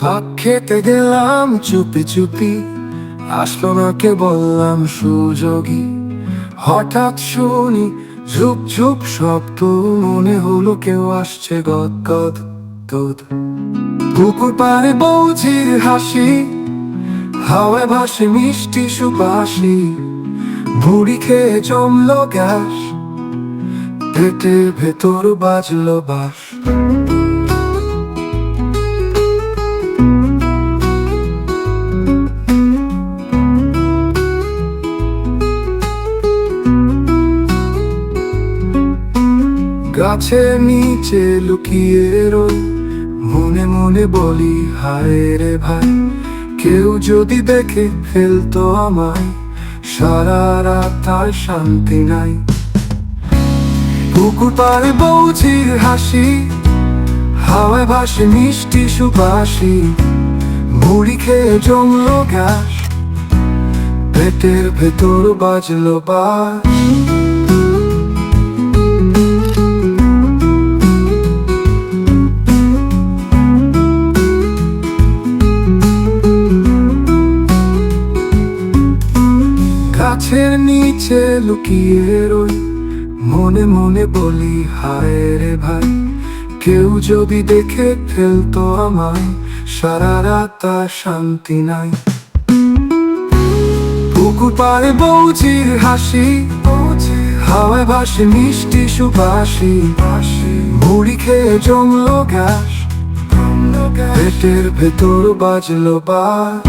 ভাত খেতে গেলাম চুপি চুপি, আসলো না কে বললাম সুযোগী। হঠাৎ শুনি ঝুপ ঝুপ শব্দ, মনে হলো কেউ আসছে গদ গদ গদ পুকুর পাড়ে বৌঝির হাসি, হাওয়ায় ভাসে মিষ্টি সুবাসি। বুড়ি খেয়ে জমলো গ্যাস, পেটের ভেতর বাজলো বাস গাছের নিচে লুকিয়ে রই। মনে মনে বলি, হায় রে ভাই, কেউ যদি দেখে ফেলতো আমায়, সারা রাত আর শান্তি নাই। পুকুর পাড়ে বৌঝির হাসি, হাওয়ায় ভাসে মিষ্টি সুবাসি, মুড়ি খেয়ে জমলো গ্যাস, পেটের ভেতর বাজলো বাস। গাছের নিচে লুকিয়ে রই। মনে মনে বলি, হায় রে ভাই, কেউ যদি দেখে ফেলতো আমায়, সারা রাত শান্তি নাই। পুকুর পাড়ে বৌঝির হাসি, হাওয়ায় ভাসে মিষ্টি সুবাসি। মুড়ি খেয়ে জমলো গ্যাস, পেটের ভেতর বাজলো বাস।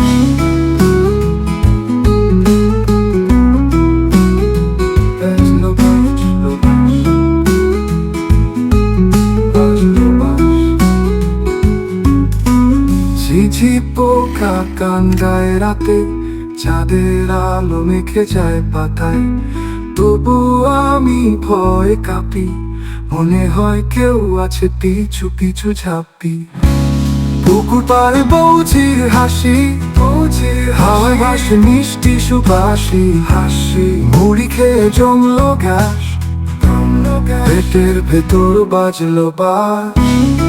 পোকা কান্দায় রাতে চাঁদের আলো মেখে যায় পাতায়। তবু আমি ভয় কাঁপি, মনে হয় কেউ আছে পিছু পিছু ঝাঁপি। পুকুর পাড়ে বৌঝির হাসি বৌঝির হাওয়ায় ভাসে মিষ্টি সুবাসি, হাসি। মুড়ি খেয়ে জমলো গ্যাস। পেটের ভেতর বাজলো বাস।